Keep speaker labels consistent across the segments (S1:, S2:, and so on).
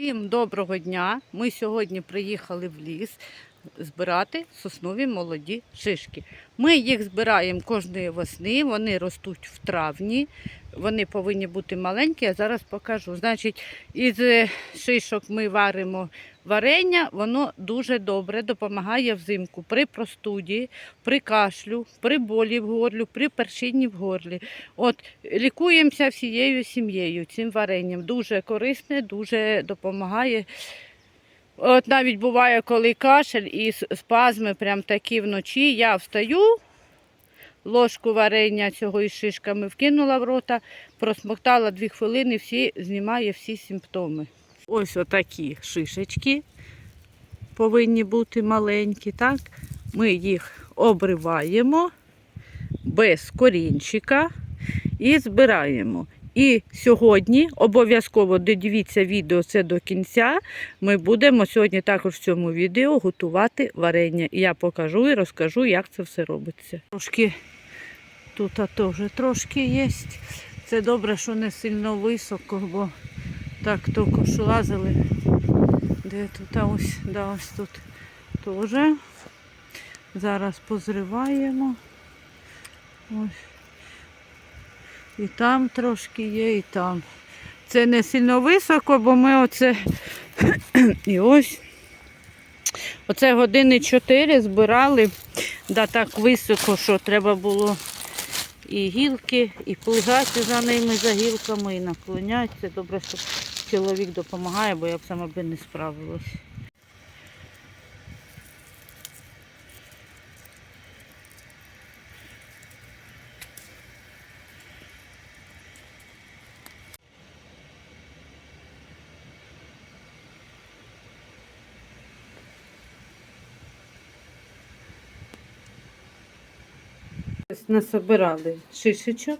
S1: Всім доброго дня! Ми сьогодні приїхали в ліс збирати соснові молоді шишки. Ми їх збираємо кожної весни, вони ростуть в травні, вони повинні бути маленькі, я зараз покажу. Значить, із е, шишок ми варимо варення, воно дуже добре допомагає взимку при простуді, при кашлю, при болі в горлі, при першині в горлі. От лікуємося всією сім'єю цим варенням. Дуже корисне, дуже допомагає. От навіть буває, коли кашель і спазми прям такі вночі. Я встаю, ложку варення цього із шишками вкинула в рота, просмоктала дві хвилини, всі знімає всі симптоми. Ось отакі шишечки повинні бути маленькі. так? Ми їх обриваємо без корінчика і збираємо. І сьогодні обов'язково додивіться відео це до кінця. Ми будемо сьогодні також в цьому відео готувати варення. І я покажу і розкажу, як це все робиться. Трошки тут теж трошки є. Це добре, що не сильно високо, бо так тільки що лазили. Де тут а ось, да, ось тут теж. Зараз позриваємо. Ось. І там трошки є, і там. Це не сильно високо, бо ми оце і ось. Оце години 4 збирали, да так високо, що треба було і гілки, і плигати за ними, за гілками, і наклоняться. Добре, що чоловік допомагає, бо я б сама би не справилась. Насобирали шишечок.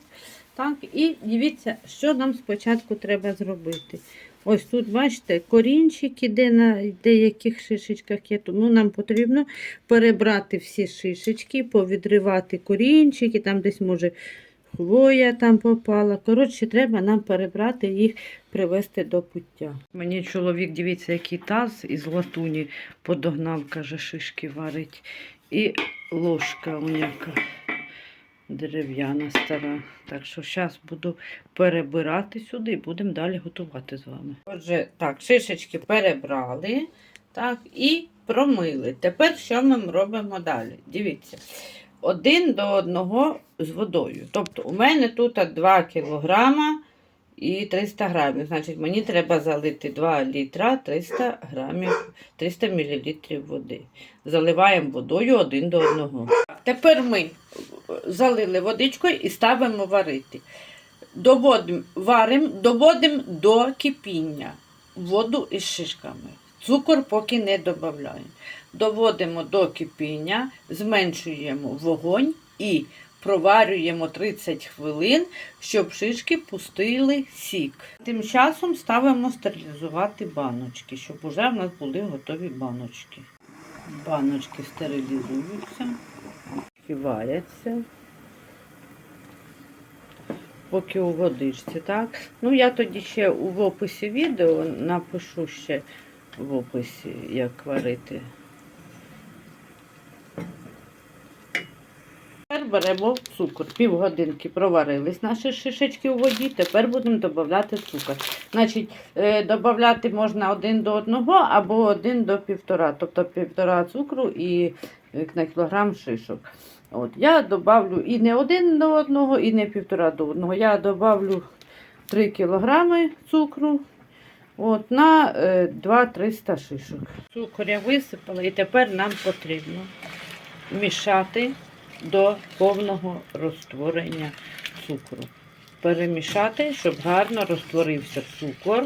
S1: Так, і дивіться, що нам спочатку треба зробити. Ось тут, бачите, корінчики, де на деяких шишечках є. Тому нам потрібно перебрати всі шишечки, повідривати корінчики, там десь може хвоя там попала. Коротше, треба нам перебрати їх, привести до пуття. Мені чоловік, дивіться, який таз із латуні подогнав, каже, шишки варить. І ложка уняка дерев'яна стара. Так що зараз буду перебирати сюди і будемо далі готувати з вами. Отже, так, шишечки перебрали так, і промили. Тепер що ми робимо далі? Дивіться, один до одного з водою. Тобто у мене тут 2 кілограма і 300 грамів. Значить, мені треба залити 2 літра 300 грамів, 300 мл води. Заливаємо водою один до одного. Тепер ми залили водичкою і ставимо варити. Доводимо, варимо, доводимо до кипіння воду із шишками. Цукор поки не додаємо. Доводимо до кипіння, зменшуємо вогонь і проварюємо 30 хвилин, щоб шишки пустили сік. Тим часом ставимо стерилізувати баночки, щоб вже в нас були готові баночки. Баночки стерилізуються варяться. Поки у водичці, так? Ну, я тоді ще в описі відео напишу ще в описі, як варити. Тепер беремо цукор. Півгодинки проварились наші шишечки у воді, тепер будемо додати цукор. Значить, е, додати можна один до одного або один до півтора, тобто півтора цукру і е, на кілограм шишок. От, я добавлю і не один до одного, і не півтора до одного. Я добавлю 3 кілограми цукру от, на е, 2-300 шишок. Цукор я висипала і тепер нам потрібно мішати до повного розтворення цукру. Перемішати, щоб гарно розтворився цукор.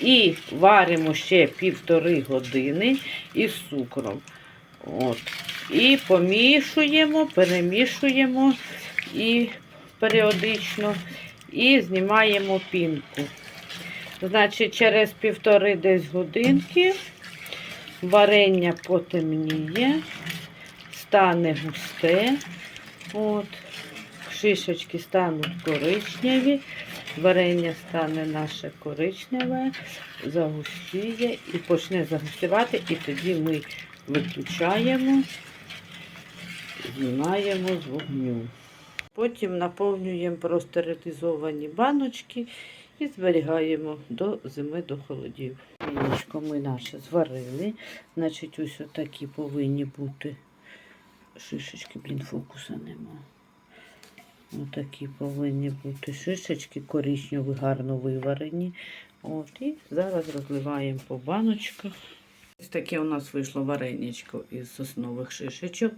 S1: І варимо ще півтори години із цукром. От. І помішуємо, перемішуємо і періодично і знімаємо пінку. Значить, через півтори десь годинки варення потемніє, стане густе. От. Шишечки стануть коричневі. Варення стане наше коричневе, загустіє і почне загустівати, і тоді ми виключаємо, знімаємо з вогню. Потім наповнюємо простерилізовані баночки і зберігаємо до зими, до холодів. Яєчко ми наше зварили. Значить, ось отакі повинні бути шишечки, блін, фокуса нема. Отакі повинні бути шишечки, коричневі, гарно виварені. От, і зараз розливаємо по баночках. Ось таке у нас вийшло вареничко із соснових шишечок.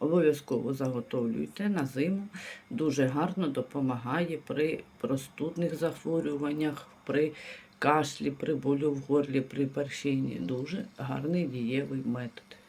S1: Обов'язково заготовлюйте на зиму. Дуже гарно допомагає при простудних захворюваннях, при кашлі, при болю в горлі, при першині. Дуже гарний дієвий метод.